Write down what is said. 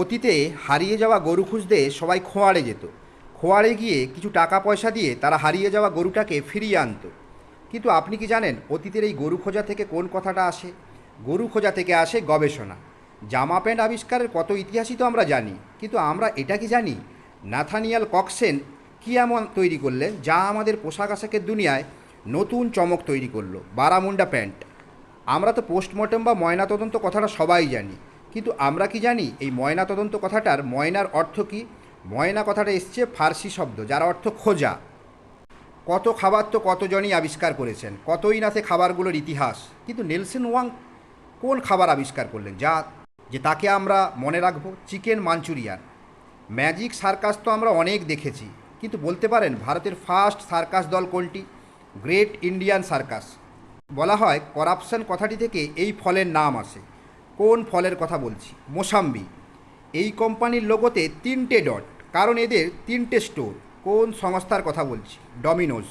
অতীতে হারিয়ে যাওয়া গরু খুঁজতে সবাই খোয়াড়ে যেত। খোয়াড়ে গিয়ে কিছু টাকা পয়সা দিয়ে তারা হারিয়ে যাওয়া গরুটাকে ফিরিয়ে আনতো। কিন্তু আপনি কি জানেন অতীতের এই গরু খোঁজা থেকে কোন কথাটা আসে? গরু খোঁজা থেকে আসে গবেষণা। জামা প্যান্ট আবিষ্কারের কত ইতিহাসই তো আমরা জানি, কিন্তু আমরা এটা কি জানি? নাথানিয়াল কক্সেন কি এমন তৈরি করলেন যা আমাদের পোশাক আশাকের দুনিয়ায় নতুন চমক তৈরি করল? Bermuda pant. আমরা তো পোস্টমর্টম বা ময়নাতদন্ত কথাটা সবাই জানি। কিন্তু আমরা কি জানি এই ময়না তদন্ত কথাটার ময়নার অর্থ কি? ময়না কথাটা এসছে ফার্সি শব্দ, যার অর্থ খোঁজা। কত খাবার তো কতজনই আবিষ্কার করেছেন, কতই না সে খাবারগুলোর ইতিহাস। কিন্তু নেলসন ওয়াং কোন খাবার আবিষ্কার করলেন? যা, যে তাকে আমরা মনে রাখব, চিকেন মাঞ্চুরিয়ান। ম্যাজিক সার্কাস তো আমরা অনেক দেখেছি, কিন্তু বলতে পারেন ভারতের ফার্স্ট সার্কাস দল কোনটি? Great Indian circus. বলা হয় করাপশন কথাটি থেকে এই ফলের নাম আসে। কোন ফলের কথা বলছি? মোসাম্বি। এই কোম্পানির লোগোতে তিনটে ডট, কারণ এদের তিনটে স্টোর। কোন সংস্থার কথা বলছি? ডমিনোজ।